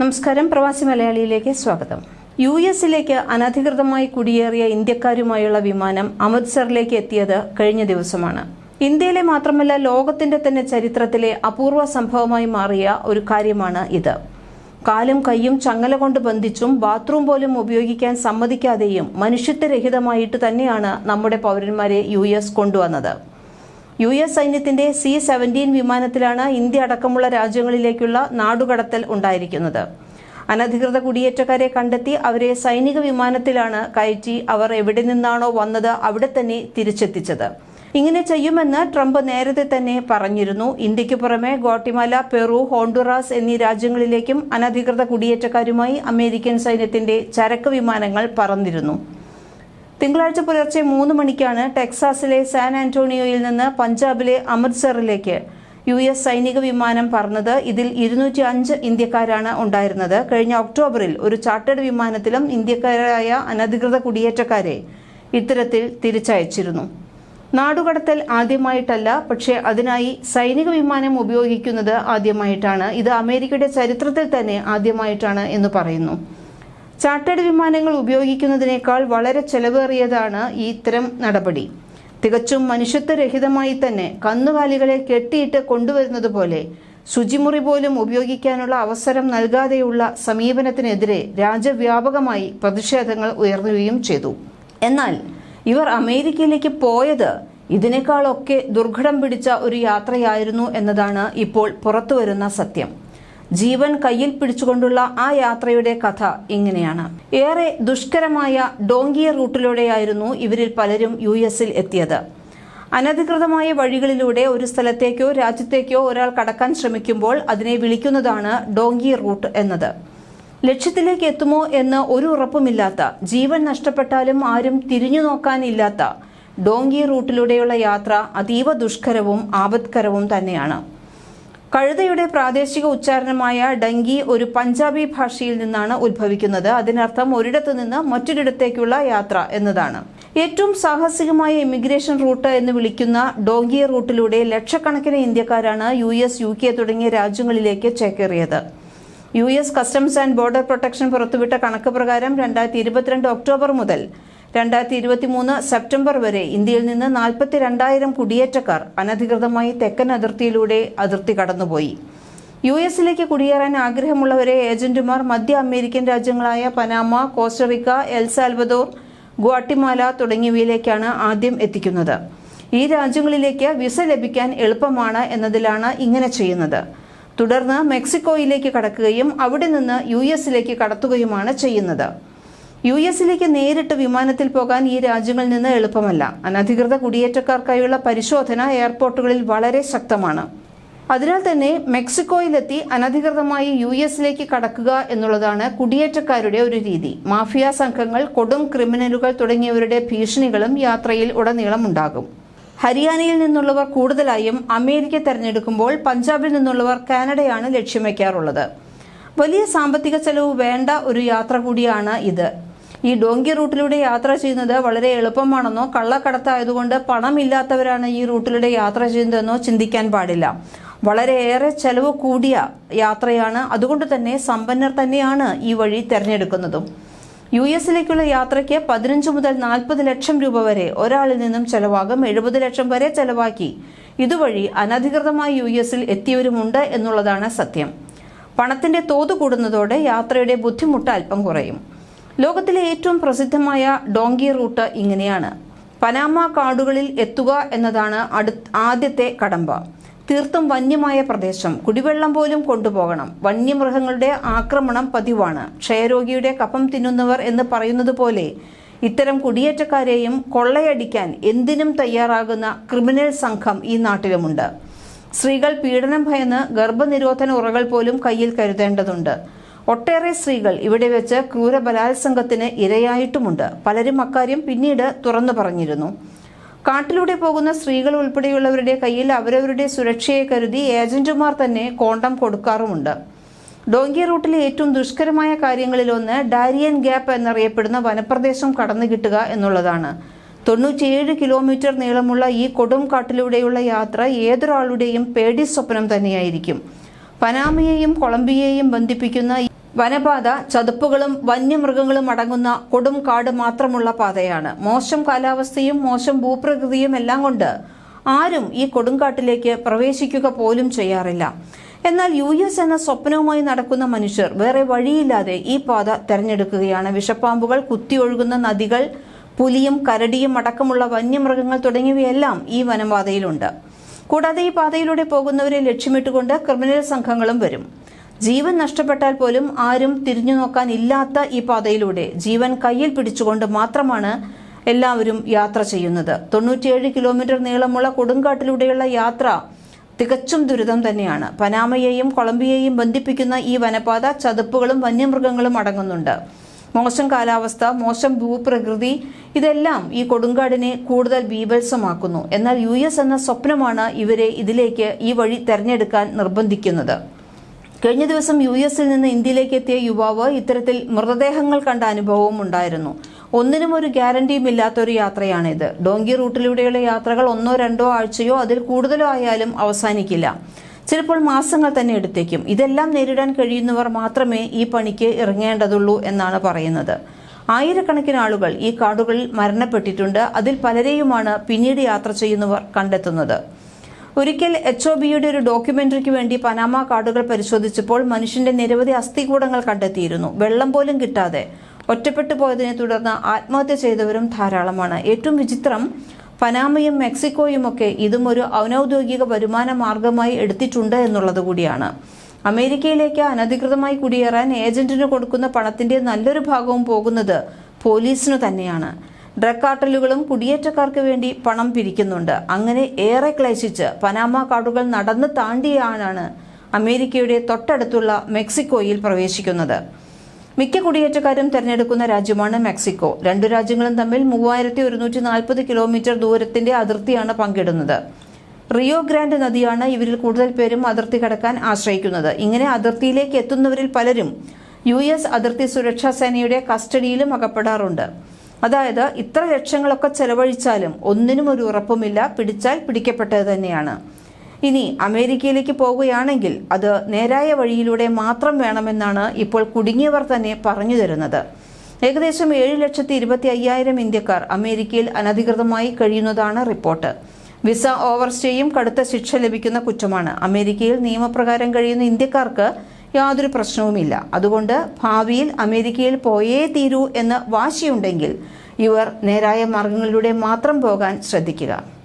നമസ്കാരം. പ്രവാസി മലയാളിയിലേക്ക് സ്വാഗതം. യു എസിലേക്ക് അനധികൃതമായി കുടിയേറിയ ഇന്ത്യക്കാരുമായുള്ള വിമാനം അമൃത്സറിലേക്ക് എത്തിയത് കഴിഞ്ഞ ദിവസമാണ്. ഇന്ത്യയിലെ മാത്രമല്ല ലോകത്തിന്റെ തന്നെ ചരിത്രത്തിലെ അപൂർവ സംഭവമായി മാറിയ ഒരു കാര്യമാണ് ഇത്. കാലും കൈയും ചങ്ങല കൊണ്ട് ബന്ധിച്ചും ബാത്റൂം പോലും ഉപയോഗിക്കാൻ സമ്മതിക്കാതെയും മനുഷ്യത്വരഹിതമായിട്ട് തന്നെയാണ് നമ്മുടെ പൗരന്മാരെ യു എസ് കൊണ്ടുവന്നത്. യു എസ് സൈന്യത്തിന്റെ സി സെവന്റീൻ വിമാനത്തിലാണ് ഇന്ത്യ അടക്കമുള്ള രാജ്യങ്ങളിലേക്കുള്ള നാടുകടത്തൽ ഉണ്ടായിരിക്കുന്നത്. അനധികൃത കുടിയേറ്റക്കാരെ കണ്ടെത്തി അവരെ സൈനിക വിമാനത്തിലാണ് കയറ്റി അവർ എവിടെ നിന്നാണോ വന്നത് അവിടെ തന്നെ തിരിച്ചെത്തിച്ചത്. ഇങ്ങനെ ചെയ്യുമെന്ന് ട്രംപ് നേരത്തെ തന്നെ പറഞ്ഞിരുന്നു. ഇന്ത്യയ്ക്ക് പുറമെ ഗോട്ടിമാല പെറു ഹോണ്ടുറാസ് എന്നീ രാജ്യങ്ങളിലേക്കും അനധികൃത കുടിയേറ്റക്കാരുമായി അമേരിക്കൻ സൈന്യത്തിന്റെ ചരക്ക് വിമാനങ്ങൾ പറന്നിരുന്നു. തിങ്കളാഴ്ച പുലർച്ചെ മൂന്ന് മണിക്കാണ് ടെക്സാസിലെ സാൻ ആന്റോണിയോയിൽ നിന്ന് പഞ്ചാബിലെ അമൃത്സറിലേക്ക് യു എസ് സൈനിക വിമാനം പറന്നത്. ഇതിൽ ഇരുന്നൂറ്റി അഞ്ച് ഇന്ത്യക്കാരാണ് ഉണ്ടായിരുന്നത്. കഴിഞ്ഞ ഒക്ടോബറിൽ ഒരു ചാർട്ടേഡ് വിമാനത്തിലും ഇന്ത്യക്കാരായ അനധികൃത കുടിയേറ്റക്കാരെ ഇത്തരത്തിൽ തിരിച്ചയച്ചിരുന്നു. നാടുകടത്തൽ ആദ്യമായിട്ടല്ല പക്ഷേ അതിനായി സൈനിക വിമാനം ഉപയോഗിക്കുന്നത് ആദ്യമായിട്ടാണ്. ഇത് അമേരിക്കയുടെ ചരിത്രത്തിൽ തന്നെ ആദ്യമായിട്ടാണ് എന്ന് പറയുന്നു. ചാർട്ടേഡ് വിമാനങ്ങൾ ഉപയോഗിക്കുന്നതിനേക്കാൾ വളരെ ചെലവേറിയതാണ് ഈ ഇത്തരം നടപടി. തികച്ചും മനുഷ്യത്വരഹിതമായി തന്നെ കന്നുകാലികളെ കെട്ടിയിട്ട് കൊണ്ടുവരുന്നത് പോലെ ശുചിമുറി പോലും ഉപയോഗിക്കാനുള്ള അവസരം നൽകാതെയുള്ള സമീപനത്തിനെതിരെ രാജ്യവ്യാപകമായി പ്രതിഷേധങ്ങൾ ഉയർന്നുകയും ചെയ്തു. എന്നാൽ ഇവർ അമേരിക്കയിലേക്ക് പോയത് ഇതിനേക്കാളൊക്കെ ദുർഘടം പിടിച്ച ഒരു യാത്രയായിരുന്നു എന്നതാണ് ഇപ്പോൾ പുറത്തുവരുന്ന സത്യം. ജീവൻ കയ്യിൽ പിടിച്ചുകൊണ്ടുള്ള ആ യാത്രയുടെ കഥ ഇങ്ങനെയാണ്. ഏറെ ദുഷ്കരമായ ഡോങ്കിയ റൂട്ടിലൂടെയായിരുന്നു ഇവരിൽ പലരും യു എസിൽ എത്തിയത്. അനധികൃതമായ വഴികളിലൂടെ ഒരു സ്ഥലത്തേക്കോ രാജ്യത്തേക്കോ ഒരാൾ കടക്കാൻ ശ്രമിക്കുമ്പോൾ അതിനെ വിളിക്കുന്നതാണ് ഡോങ്കി റൂട്ട് എന്നത്. ലക്ഷ്യത്തിലേക്ക് എത്തുമോ എന്ന് ഒരു ഉറപ്പുമില്ലാത്ത ജീവൻ നഷ്ടപ്പെട്ടാലും ആരും തിരിഞ്ഞു നോക്കാനില്ലാത്ത ഡോങ്കി റൂട്ടിലൂടെയുള്ള യാത്ര അതീവ ദുഷ്കരവും ആപത്കരവും തന്നെയാണ്. കഴുതയുടെ പ്രാദേശിക ഉച്ചാരണമായ ഡങ്കി ഒരു പഞ്ചാബി ഭാഷയിൽ നിന്നാണ് ഉത്ഭവിക്കുന്നത്. അതിനർത്ഥം ഒരിടത്തു നിന്ന് മറ്റൊരിടത്തേക്കുള്ള യാത്ര എന്നതാണ്. ഏറ്റവും സാഹസികമായ ഇമിഗ്രേഷൻ റൂട്ട് എന്ന് വിളിക്കുന്ന ഡോങ്കിയ റൂട്ടിലൂടെ ലക്ഷക്കണക്കിന് ഇന്ത്യക്കാരാണ് യു എസ് യു കെ തുടങ്ങിയ രാജ്യങ്ങളിലേക്ക് ചേക്കേറിയത്. U S customs and border protection പുറത്തുവിട്ട കണക്ക് പ്രകാരം രണ്ടായിരത്തി ഇരുപത്തിരണ്ട് ഒക്ടോബർ മുതൽ രണ്ടായിരത്തി ഇരുപത്തി മൂന്ന് സെപ്റ്റംബർ വരെ ഇന്ത്യയിൽ നിന്ന് നാൽപ്പത്തി രണ്ടായിരം കുടിയേറ്റക്കാർ അനധികൃതമായി തെക്കൻ അതിർത്തിയിലൂടെ അതിർത്തി കടന്നുപോയി. യു എസിലേക്ക് കുടിയേറാൻ ആഗ്രഹമുള്ളവരെ ഏജന്റുമാർ മധ്യ American രാജ്യങ്ങളായ Panama Costa Rica El Guatemala തുടങ്ങിയവയിലേക്കാണ് ആദ്യം എത്തിക്കുന്നത്. ഈ രാജ്യങ്ങളിലേക്ക് വിസ ലഭിക്കാൻ എളുപ്പമാണ് എന്നതിലാണ് ഇങ്ങനെ ചെയ്യുന്നത്. തുടർന്ന് മെക്സിക്കോയിലേക്ക് കടക്കുകയും അവിടെ നിന്ന് യു എസിലേക്ക് കടത്തുകയുമാണ് ചെയ്യുന്നത്. യു എസിലേക്ക് നേരിട്ട് വിമാനത്തിൽ പോകാൻ ഈ രാജ്യങ്ങളിൽ നിന്ന് എളുപ്പമല്ല. അനധികൃത കുടിയേറ്റക്കാർക്കായുള്ള പരിശോധന എയർപോർട്ടുകളിൽ വളരെ ശക്തമാണ്. അതിനാൽ തന്നെ മെക്സിക്കോയിലെത്തി അനധികൃതമായി യു എസിലേക്ക് കടക്കുക എന്നുള്ളതാണ് കുടിയേറ്റക്കാരുടെ ഒരു രീതി. മാഫിയ സംഘങ്ങൾ കൊടും ക്രിമിനലുകൾ തുടങ്ങിയവരുടെ ഭീഷണികളും യാത്രയിൽ ഉടനീളം ഉണ്ടാകും ഹരിയാനയിൽ നിന്നുള്ളവർ കൂടുതലായും അമേരിക്ക തെരഞ്ഞെടുക്കുമ്പോൾ പഞ്ചാബിൽ നിന്നുള്ളവർ കാനഡയാണ് ലക്ഷ്യം വയ്ക്കാറുള്ളത്. വലിയ സാമ്പത്തിക ചെലവ് വേണ്ട ഒരു യാത്ര കൂടിയാണ് ഇത്. ഈ ഡോങ്കി റൂട്ടിലൂടെ യാത്ര ചെയ്യുന്നത് വളരെ എളുപ്പമാണെന്നോ കള്ളക്കടത്തായതുകൊണ്ട് പണമില്ലാത്തവരാണ് ഈ റൂട്ടിലൂടെ യാത്ര ചെയ്യുന്നതെന്നോ ചിന്തിക്കാൻ പാടില്ല. വളരെയേറെ ചെലവ് കൂടിയ യാത്രയാണ്. അതുകൊണ്ട് തന്നെ സമ്പന്നർ തന്നെയാണ് ഈ വഴി തിരഞ്ഞെടുക്കുന്നതും. യു എസിലേക്കുള്ള യാത്രയ്ക്ക് പതിനഞ്ച് മുതൽ നാൽപ്പത് ലക്ഷം രൂപ വരെ ഒരാളിൽ നിന്നും ചെലവാകും. എഴുപത് ലക്ഷം വരെ ചെലവാക്കി. ഇതുവഴി അനധികൃതമായി യു എസിൽ എത്തിയവരുമുണ്ട് എന്നുള്ളതാണ് സത്യം. പണത്തിന്റെ തോത് കൂടുന്നതോടെ യാത്രയുടെ ബുദ്ധിമുട്ട് അല്പം കുറയും. ലോകത്തിലെ ഏറ്റവും പ്രസിദ്ധമായ ഡോങ്കി റൂട്ട് ഇങ്ങനെയാണ്. പനാമ കാടുകളിൽ എത്തുക എന്നതാണ് അടു ആദ്യത്തെ കടമ്പ. തീർത്തും വന്യമായ പ്രദേശം. കുടിവെള്ളം പോലും കൊണ്ടുപോകണം. വന്യമൃഗങ്ങളുടെ ആക്രമണം പതിവാണ്. ക്ഷയരോഗിയുടെ കപ്പം തിന്നുന്നവർ എന്ന് പറയുന്നത് പോലെ ഇത്തരം കുടിയേറ്റക്കാരെയും കൊള്ളയടിക്കാൻ എന്തിനും തയ്യാറാകുന്ന ക്രിമിനൽ സംഘം ഈ നാട്ടിലുമുണ്ട്. സ്ത്രീകൾ പീഡനം ഭയന്ന് ഗർഭനിരോധന ഉറകൾ പോലും കയ്യിൽ കരുതേണ്ടതുണ്ട്. ഒട്ടേറെ സ്ത്രീകൾ ഇവിടെ വെച്ച് ക്രൂര ബലാത്സംഗത്തിന് ഇരയായിട്ടുമുണ്ട്. പലരും അക്കാര്യം പിന്നീട് തുറന്നു പറഞ്ഞിരുന്നു. കാട്ടിലൂടെ പോകുന്ന സ്ത്രീകൾ ഉൾപ്പെടെയുള്ളവരുടെ കയ്യിൽ അവരവരുടെ സുരക്ഷയെ കരുതി ഏജന്റുമാർ തന്നെ കോണ്ടം കൊടുക്കാറുമുണ്ട്. ഡോങ്കി റൂട്ടിലെ ഏറ്റവും ദുഷ്കരമായ കാര്യങ്ങളിലൊന്ന് ഡാരിയൻ ഗ്യാപ്പ് എന്നറിയപ്പെടുന്ന വനപ്രദേശം കടന്നു കിട്ടുക എന്നുള്ളതാണ്. തൊണ്ണൂറ്റിയേഴ് കിലോമീറ്റർ നീളമുള്ള ഈ കൊടും കാട്ടിലൂടെയുള്ള യാത്ര ഏതൊരാളുടെയും പേടി സ്വപ്നം തന്നെയായിരിക്കും. പനാമയെയും കൊളംബിയയെയും ബന്ധിപ്പിക്കുന്ന വനപാത ചതുപ്പുകളും വന്യമൃഗങ്ങളും അടങ്ങുന്ന കൊടും കാട് മാത്രമുള്ള പാതയാണ്. മോശം കാലാവസ്ഥയും മോശം ഭൂപ്രകൃതിയും എല്ലാം കൊണ്ട് ആരും ഈ കൊടുങ്കാട്ടിലേക്ക് പ്രവേശിക്കുക പോലും ചെയ്യാറില്ല. എന്നാൽ യു എസ് എന്ന സ്വപ്നവുമായി നടക്കുന്ന മനുഷ്യർ വേറെ വഴിയില്ലാതെ ഈ പാത തെരഞ്ഞെടുക്കുകയാണ്. വിഷപ്പാമ്പുകൾ കുത്തിയൊഴുകുന്ന നദികൾ പുലിയും കരടിയും അടക്കമുള്ള വന്യമൃഗങ്ങൾ തുടങ്ങിയവയെല്ലാം ഈ വനപാതയിലുണ്ട്. കൂടാതെ ഈ പാതയിലൂടെ പോകുന്നവരെ ലക്ഷ്യമിട്ടുകൊണ്ട് ക്രിമിനൽ സംഘങ്ങളും വരും. ജീവൻ നഷ്ടപ്പെട്ടാൽ പോലും ആരും തിരിഞ്ഞു നോക്കാൻ ഇല്ലാത്ത ഈ പാതയിലൂടെ ജീവൻ കയ്യിൽ പിടിച്ചുകൊണ്ട് മാത്രമാണ് എല്ലാവരും യാത്ര ചെയ്യുന്നത്. തൊണ്ണൂറ്റിയേഴ് കിലോമീറ്റർ നീളമുള്ള കൊടുങ്കാട്ടിലൂടെയുള്ള യാത്ര തികച്ചും ദുരിതം തന്നെയാണ്. പനാമയെയും കൊളംബിയയെയും ബന്ധിപ്പിക്കുന്ന ഈ വനപാത ചതുപ്പുകളും വന്യമൃഗങ്ങളും അടങ്ങുന്നുണ്ട്. മോശം കാലാവസ്ഥ മോശം ഭൂപ്രകൃതി ഇതെല്ലാം ഈ കൊടുങ്കാടിനെ കൂടുതൽ ബീഭത്സമാക്കുന്നു. എന്നാൽ യു എന്ന സ്വപ്നമാണ് ഇവരെ ഇതിലേക്ക് ഈ വഴി തെരഞ്ഞെടുക്കാൻ നിർബന്ധിക്കുന്നത്. കഴിഞ്ഞ ദിവസം യു എസിൽ നിന്ന് ഇന്ത്യയിലേക്ക് എത്തിയ യുവാവ് ഇത്തരത്തിൽ മൃതദേഹങ്ങൾ കണ്ട അനുഭവവും ഉണ്ടായിരുന്നു. ഒന്നിനും ഒരു ഗ്യാരണ്ടിയും ഇല്ലാത്തൊരു യാത്രയാണിത്. ഡോങ്കി റൂട്ടിലൂടെയുള്ള യാത്രകൾ ഒന്നോ രണ്ടോ ആഴ്ചയോ അതിൽ കൂടുതലോ ആയാലും അവസാനിക്കില്ല. ചിലപ്പോൾ മാസങ്ങൾ തന്നെ എടുത്തേക്കും. ഇതെല്ലാം നേരിടാൻ കഴിയുന്നവർ മാത്രമേ ഈ പണിക്ക് ഇറങ്ങേണ്ടതുള്ളൂ എന്നാണ് പറയുന്നത്. ആയിരക്കണക്കിന് ആളുകൾ ഈ കാടുകളിൽ മരണപ്പെട്ടിട്ടുണ്ട്. അതിൽ പലരെയുമാണ് പിന്നീട് യാത്ര ചെയ്യുന്നവർ കണ്ടെത്തുന്നത്. ഒരിക്കൽ എച്ച് ഒ ബിയുടെ ഒരു ഡോക്യുമെന്ററിക്ക് വേണ്ടി പനാമ കാടുകൾ പരിശോധിച്ചപ്പോൾ മനുഷ്യന്റെ നിരവധി അസ്ഥികൂടങ്ങൾ കണ്ടെത്തിയിരുന്നു. വെള്ളം പോലും കിട്ടാതെ ഒറ്റപ്പെട്ടു പോയതിനെ തുടർന്ന് ആത്മഹത്യ ചെയ്തവരും ധാരാളമാണ്. ഏറ്റവും വിചിത്രം പനാമയും മെക്സിക്കോയും ഒക്കെ ഇതും ഒരു അനൌദ്യോഗിക വരുമാന മാർഗമായി എടുത്തിട്ടുണ്ട് എന്നുള്ളത് കൂടിയാണ്. അമേരിക്കയിലേക്ക് അനധികൃതമായി കുടിയേറാൻ ഏജന്റിന് കൊടുക്കുന്ന പണത്തിന്റെ നല്ലൊരു ഭാഗവും പോകുന്നത് പോലീസിനു തന്നെയാണ്. ഡ്രഗ് കാർട്ടലുകളും കുടിയേറ്റക്കാർക്ക് വേണ്ടി പണം പിരിക്കുന്നുണ്ട്. അങ്ങനെ ഏറെ ക്ലേശിച്ച് പനാമ കാർഡുകൾ നടന്ന് താണ്ടിയാണ് അമേരിക്കയുടെ തൊട്ടടുത്തുള്ള മെക്സിക്കോയിൽ പ്രവേശിക്കുന്നത്. മിക്ക കുടിയേറ്റക്കാരും തെരഞ്ഞെടുക്കുന്ന രാജ്യമാണ് മെക്സിക്കോ. രണ്ടു രാജ്യങ്ങളും തമ്മിൽ മൂവായിരത്തി ഒരുന്നൂറ്റി നാൽപ്പത് കിലോമീറ്റർ ദൂരത്തിന്റെ അതിർത്തിയാണ് പങ്കിടുന്നത്. റിയോ ഗ്രാൻഡ് നദിയാണ് ഇവരിൽ കൂടുതൽ പേരും അതിർത്തി കടക്കാൻ ആശ്രയിക്കുന്നത്. ഇങ്ങനെ അതിർത്തിയിലേക്ക് എത്തുന്നവരിൽ പലരും യു എസ് അതിർത്തി സുരക്ഷാ സേനയുടെ കസ്റ്റഡിയിലും അകപ്പെടാറുണ്ട്. അതായത് ഇത്ര ലക്ഷങ്ങളൊക്കെ ചെലവഴിച്ചാലും ഒന്നിനും ഒരു ഉറപ്പുമില്ല പിടിച്ചാൽ പിടിക്കപ്പെട്ടത് തന്നെയാണ്. ഇനി അമേരിക്കയിലേക്ക് പോവുകയാണെങ്കിൽ അത് നേരായ വഴിയിലൂടെ മാത്രം വേണമെന്നാണ് ഇപ്പോൾ കുടുങ്ങിയവർ തന്നെ പറഞ്ഞു തരുന്നത്. ഏകദേശം ഏഴ് ലക്ഷത്തി ഇരുപത്തി അയ്യായിരം ഇന്ത്യക്കാർ അമേരിക്കയിൽ അനധികൃതമായി കഴിയുന്നതാണ് റിപ്പോർട്ട്. വിസ ഓവർസ്റ്റേയും കടുത്ത ശിക്ഷ ലഭിക്കുന്ന കുറ്റമാണ്. അമേരിക്കയിൽ നിയമപ്രകാരം കഴിയുന്ന ഇന്ത്യക്കാർക്ക് യാതൊരു പ്രശ്നവുമില്ല. അതുകൊണ്ട് ഭാവിയിൽ അമേരിക്കയിൽ പോയേ തീരൂ എന്ന് വാശിയുണ്ടെങ്കിൽ ഇവർ നേരായ മാർഗങ്ങളിലൂടെ മാത്രം പോകാൻ ശ്രദ്ധിക്കുക.